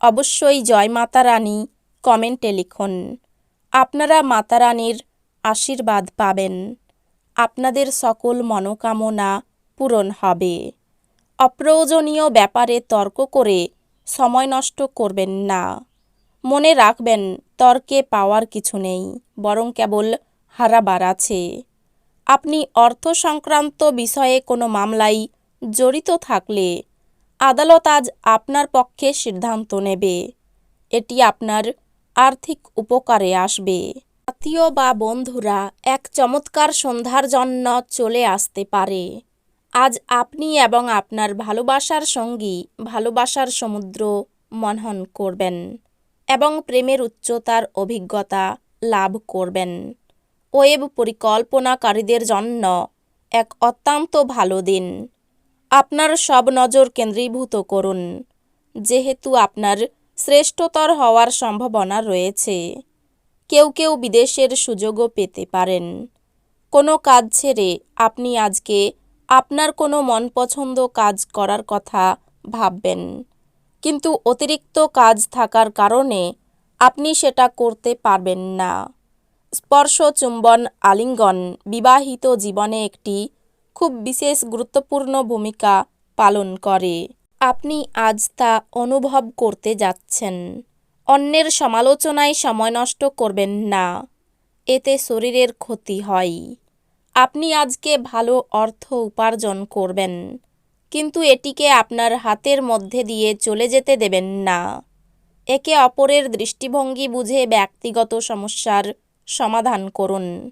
অবশ্যই জয় মাতারানী কমেন্টে লিখুন। আপনারা মাতারানীর আশীর্বাদ পাবেন। আপনাদের সকল মনোকামনা পূরণ হবে। অপ্রয়োজনীয় ব্যাপারে তর্ক করে সময় নষ্ট করবেন না। মনে রাখবেন, তর্কে পাওয়ার কিছু নেই, বরং কেবল হারাবার আছে। আপনি অর্থ সংক্রান্ত বিষয়ে কোনো মামলায় জড়িত থাকলে আদালত আজ আপনার পক্ষে সিদ্ধান্ত নেবে। এটি আপনার আর্থিক উপকারে আসবে। আত্মীয় বা বন্ধুরা, এক চমৎকার সন্ধ্যার জন্য চলে আসতে পারে। আজ আপনি এবং আপনার ভালোবাসার সঙ্গী ভালোবাসার সমুদ্র মনহন করবেন এবং প্রেমের উচ্চতার অভিজ্ঞতা লাভ করবেন। ওয়েব পরিকল্পনাকারীদের জন্য এক অত্যন্ত ভালো দিন। আপনার সব নজর কেন্দ্রীভূত করুন। যেহেতু আপনার শ্রেষ্ঠতর হওয়ার সম্ভাবনা রয়েছে, কেউ কেউ বিদেশের সুযোগও পেতে পারেন। কোনো কাজ ছেড়ে আপনি আজকে আপনার কোনো মনপছন্দ কাজ করার কথা ভাববেন, কিন্তু অতিরিক্ত কাজ থাকার কারণে আপনি সেটা করতে পারবেন না। স্পর্শ চুম্বন আলিঙ্গন বিবাহিত জীবনে একটি খুব বিশেষ গুরুত্বপূর্ণ ভূমিকা পালন করে। আপনি আজ তা অনুভব করতে যাচ্ছেন। অন্যের সমালোচনায় সময় নষ্ট করবেন না। এতে শরীরের ক্ষতি হয়। আপনি আজকে ভালো অর্থ উপার্জন করবেন, কিন্তু এটিকে আপনার হাতের মধ্যে দিয়ে চলে যেতে দেবেন না। একে অপরের দৃষ্টিভঙ্গি বুঝে ব্যক্তিগত সমস্যার সমাধান করুন।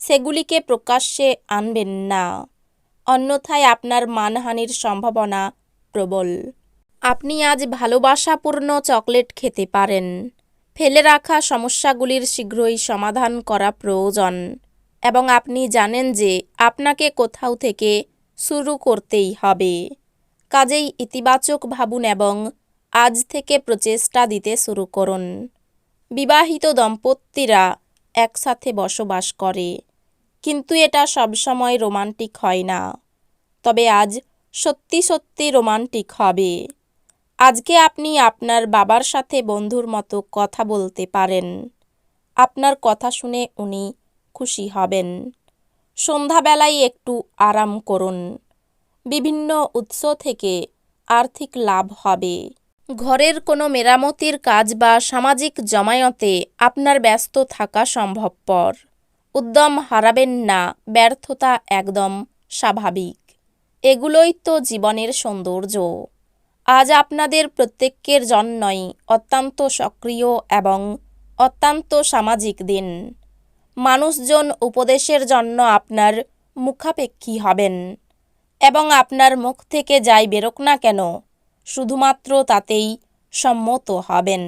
সেগুলিকে প্রকাশ্যে আনবেন না। অন্যথায় আপনার মানহানির সম্ভাবনা প্রবল। আপনি আজ ভালোবাসাপূর্ণ চকলেট খেতে পারেন। ফেলে রাখা সমস্যাগুলির শীঘ্রই সমাধান করা প্রয়োজন এবং আপনি জানেন যে আপনাকে কোথাও থেকে শুরু করতেই হবে। কাজেই ইতিবাচক ভাবুন এবং আজ থেকে প্রচেষ্টা দিতে শুরু করুন। বিবাহিত দম্পতিরা একসাথে বসবাস করে। কিন্তু এটা সবসময় রোমান্টিক হয় না। তবে আজ সত্যি সত্যি রোমান্টিক হবে। আজকে আপনি আপনার বাবার সাথে বন্ধুর মতো কথা বলতে পারেন। আপনার কথা শুনে উনি খুশি হবেন। সন্ধ্যাবেলায় একটু আরাম করুন। বিভিন্ন উৎস থেকে আর্থিক লাভ হবে। ঘরের কোনো মেরামতির কাজ বা সামাজিক জমায়েতে আপনার ব্যস্ত থাকা সম্ভবপর। উদ্যম হারাবেন না, ব্যর্থতা একদম স্বাভাবিক। এগুলোই তো জীবনের সৌন্দর্য। আজ আপনাদের প্রত্যেকের জন্যই অত্যন্ত সক্রিয় এবং অত্যন্ত সামাজিক দিন। মানুষজন উপদেশের জন্য আপনার মুখাপেক্ষী হবেন এবং আপনার মুখ থেকে যাই বেরোক না কেন, শুধুমাত্র তাতেই সম্মত হবেন।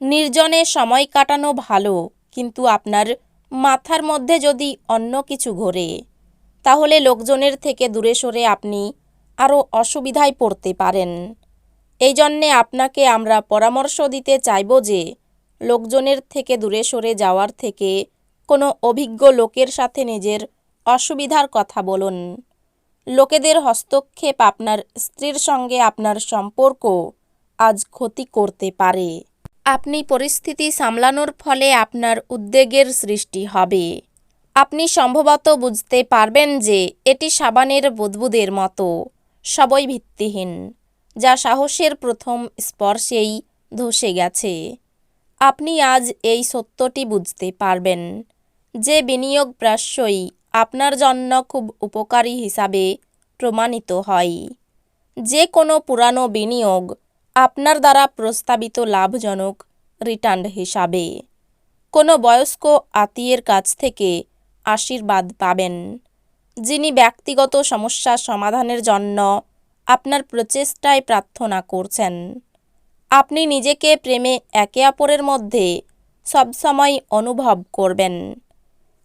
নির্জনে সময় কাটানো ভালো, কিন্তু আপনার মাথার মধ্যে যদি অন্য কিছু ঘোরে, তাহলে লোকজনের থেকে দূরে সরে আপনি আরও অসুবিধায় পড়তে পারেন। এই জন্যে আপনাকে আমরা পরামর্শ দিতে চাইব যে, লোকজনের থেকে দূরে সরে যাওয়ার থেকে কোনো অভিজ্ঞ লোকের সাথে নিজের অসুবিধার কথা বলুন। লোকেদের হস্তক্ষেপ আপনার স্ত্রীর সঙ্গে আপনার সম্পর্ক আজ ক্ষতি করতে পারে। আপনি পরিস্থিতি সামলানোর ফলে আপনার উদ্বেগের সৃষ্টি হবে। আপনি সম্ভবত বুঝতে পারবেন যে এটি সাবানের বুদবুদের মতো, সবই ভিত্তিহীন, যা সাহসের প্রথম স্পর্শেই ধসে গেছে। আপনি আজ এই সত্যটি বুঝতে পারবেন যে বিনিয়োগ প্রায়শই আপনার জন্য খুব উপকারী হিসাবে প্রমাণিত হয়। যে কোনো পুরানো বিনিয়োগ আপনার দ্বারা প্রস্তাবিত লাভজনক রিটার্ন হিসাবে। কোনো বয়স্ক আত্মীয়ের কাছ থেকে আশীর্বাদ পাবেন, যিনি ব্যক্তিগত সমস্যা সমাধানের জন্য আপনার প্রচেষ্টায় প্রার্থনা করছেন। আপনি নিজেকে প্রেমে একে অপরের মধ্যে সবসময় অনুভব করবেন।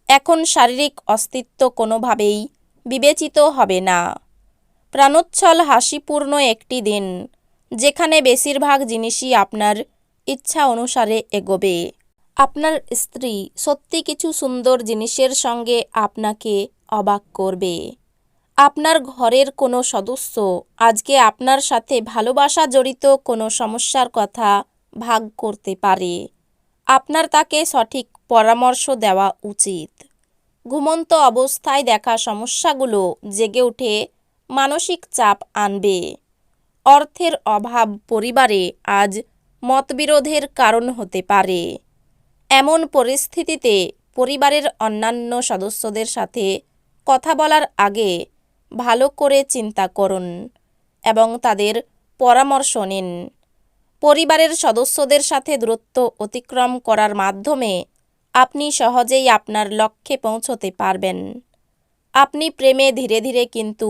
এখন শারীরিক অস্তিত্ব কোনোভাবেই বিবেচিত হবে না। প্রাণোচ্ছল হাসিপূর্ণ একটি দিন যেখানে বেশিরভাগ জিনিসই আপনার ইচ্ছা অনুসারে এগোবে। আপনার স্ত্রী সত্যি কিছু সুন্দর জিনিসের সঙ্গে আপনাকে অবাক করবে। আপনার ঘরের কোনো সদস্য, আজকে আপনার সাথে ভালোবাসা জড়িত কোনো সমস্যার কথা ভাগ করতে পারে। আপনার তাকে সঠিক পরামর্শ দেওয়া উচিত। ঘুমন্ত অবস্থায় দেখা সমস্যাগুলো জেগে উঠে মানসিক চাপ আনবে। অর্থের অভাব পরিবারে আজ মতবিরোধের কারণ হতে পারে। এমন পরিস্থিতিতে পরিবারের অন্যান্য সদস্যদের সাথে কথা বলার আগে ভালো করে চিন্তা করুন এবং তাদের পরামর্শ নিন। পরিবারের সদস্যদের সাথে দূরত্ব অতিক্রম করার মাধ্যমে আপনি সহজেই আপনার লক্ষ্যে পৌঁছতে পারবেন। আপনি প্রেমে ধীরে ধীরে কিন্তু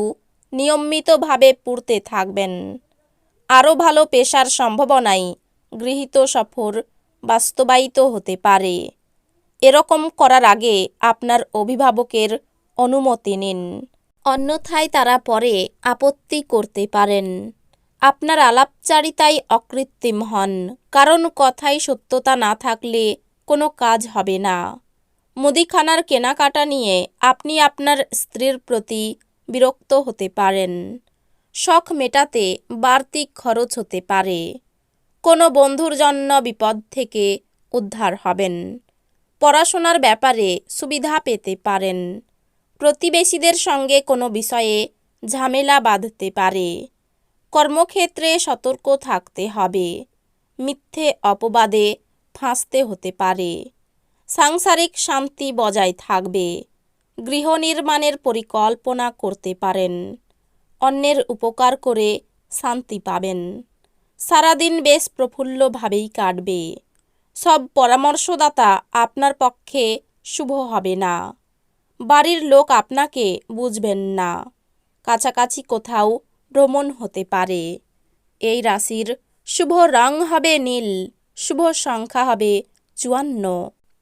নিয়মিতভাবে পুড়তে থাকবেন। আরও ভালো পেশার সম্ভাবনাই গৃহীত সফর বাস্তবায়িত হতে পারে। এরকম করার আগে আপনার অভিভাবকের অনুমতি নিন। অন্যথায় তারা পরে আপত্তি করতে পারেন। আপনার আলাপচারিতায় অকৃত্রিম হন। কারণ কথায় সত্যতা না থাকলে কোনো কাজ হবে না। মুদিখানার কেনাকাটা নিয়ে আপনি আপনার স্ত্রীর প্রতি বিরক্ত হতে পারেন। শখ মেটাতে বাড়তি খরচ হতে পারে। কোনো বন্ধুর জন্য বিপদ থেকে উদ্ধার হবেন। পড়াশোনার ব্যাপারে সুবিধা পেতে পারেন। প্রতিবেশীদের সঙ্গে কোনো বিষয়ে ঝামেলা বাঁধতে পারে। কর্মক্ষেত্রে সতর্ক থাকতে হবে। মিথ্যে অপবাদে ফাঁসতে হতে পারে। সাংসারিক শান্তি বজায় থাকবে। গৃহ নির্মাণের পরিকল্পনা করতে পারেন। অন্যের উপকার করে শান্তি পাবেন। সারাদিন বেশ প্রফুল্লভাবেই কাটবে। সব পরামর্শদাতা আপনার পক্ষে শুভ হবে না। বাড়ির লোক আপনাকে বুঝবেন না। কাছাকাছি কোথাও ভ্রমণ হতে পারে। এই রাশির শুভ রং হবে নীল, শুভ সংখ্যা হবে চুয়ান্ন।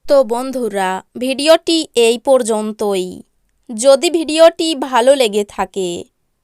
তো বন্ধুরা, ভিডিওটি এই পর্যন্তই। যদি ভিডিওটি ভালো লেগে থাকে